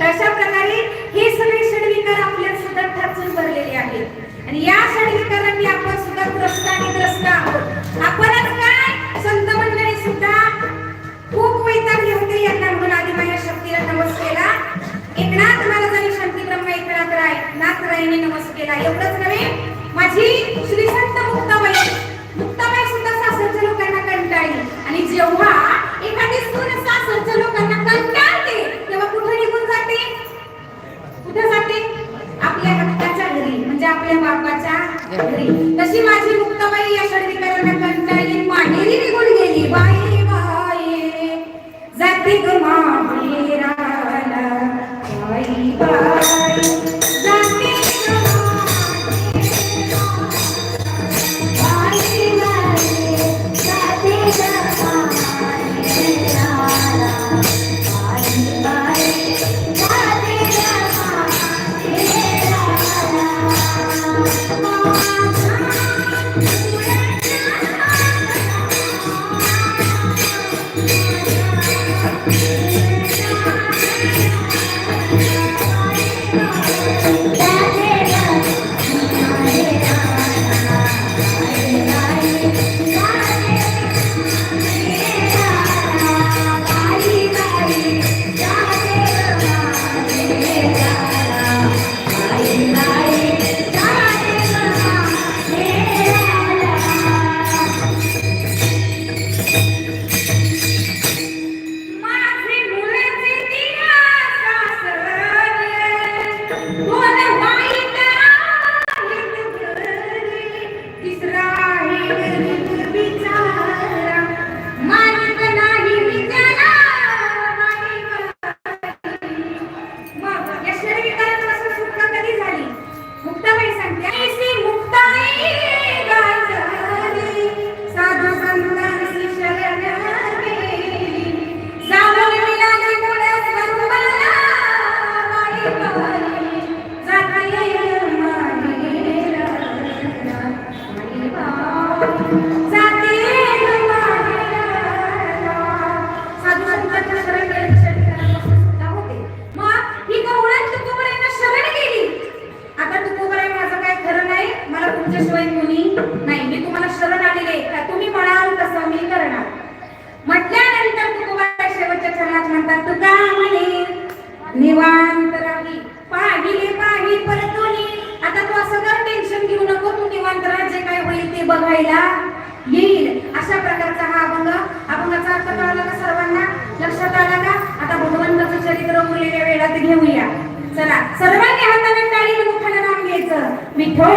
तशा प्रकारे हे सगळे षडविकार आपल्यात सुद्धा ठाचून भरलेले आहेत. आणि या षडविकारांनी आपण सुद्धा ग्रस्त आणि ग्रस्त आहोत. आपणच काय? संत मंडळी सुद्धा खूप वैतागले होते यांना म्हणून आधी माझ्या शक्तीला नमस केला एकनाथ महाराजांनी शांती ब्रह्म एकनाथ राय नाथ रायने नमस केला एवढंच नव्हे माझी श्री संत मुक्ताबाई मुक्ताबाई सुद्धा सासरच्या लोकांना कंटाळली. आणि जेव्हा आपल्या बापाच्या घरी. तशी माझी मुक्ताबाई या शर्दीकरांना कंटाळली माहेरी निघून गेली. बाई नाही मी तुम्हाला शरण आलेले तुम्ही म्हणाल तसं मी करणार. म्हटल्यानंतर तुकोबाई शेवटच्या चरणात म्हणतात तुका म्हणे निवांत राही. पाहिले पाही परतोनी आता तू असं कर टेन्शन घेऊ नको. तू निवांत जे काय होईल ते बघायला येईल. अशा प्रकारचा हा अभंग. अभंगाचा अर्थ कळला का सर्वांना? लक्षात आला का? आता भगवंताचं चरित्र उरलेल्या वेळात घेऊया. चला सर्वांनी हाताने टाळी मुखाला नाम घ्यायचं. मिठो